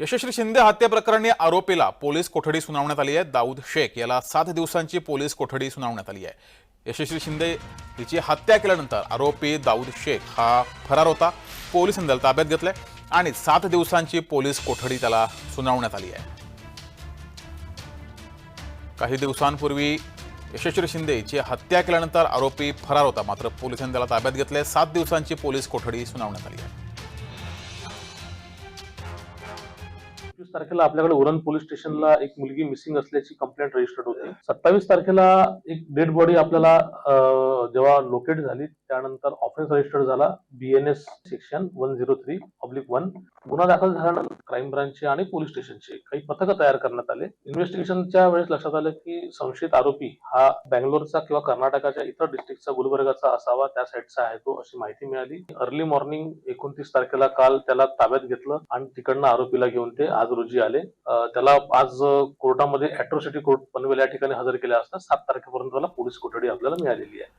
यशस्वी शिंदे हत्या प्रकरणी आरोपीला पोलीस कोठडी सुनावण्यात आली आहे. दाऊद शेख याला सात दिवसांची पोलीस कोठडी सुनावण्यात आली आहे. यशस्वी शिंदे हिची हत्या केल्यानंतर आरोपी दाऊद शेख हा फरार होता. पोलिसांनी त्याला ताब्यात घेतलाय आणि सात दिवसांची पोलीस कोठडी त्याला सुनावण्यात आली आहे. काही दिवसांपूर्वी यशस्वी शिंदे हिची हत्या केल्यानंतर आरोपी फरार होता. मात्र पोलिसांनी त्याला ताब्यात घेतलंय. सात दिवसांची पोलीस कोठडी सुनावण्यात आली आहे. एकवीस तारखेला आपल्याकडे उरण पोलीस स्टेशनला एक मुलगी मिसिंग असल्याची कंप्लेंट रजिस्टर्ड होती. सत्तावीस तारखेला एक डेड बॉडी आपल्याला जेव्हा लोकेट झाली त्यानंतर ऑफेन्स रजिस्टर्ड झाला BNS section one zero three public one गुन्हा दाखल झाल्यानंतर क्राईम ब्रांचचे आणि पोलीस स्टेशनचे काही पथकं तयार करण्यात आले. इन्व्हेस्टिगेशनच्या वेळेस लक्षात आलं की संशयित आरोपी हा बँगलोरचा किंवा कर्नाटकाच्या इतर डिस्ट्रिक्टचा गुलबर्गाचा असावा त्या साईडचा आहे तो अशी माहिती मिळाली. अर्ली मॉर्निंग एकोणतीस तारखेला काल त्याला ताब्यात घेतलं आणि तिकडनं आरोपीला घेऊन ते आज रोजी आले. त्याला आज कोर्टामध्ये अॅट्रॉसिटी कोर्ट पनवेल या ठिकाणी हजर केले असता सात तारखेपर्यंत त्याला पोलीस कोठडी आपल्याला मिळालेली आहे.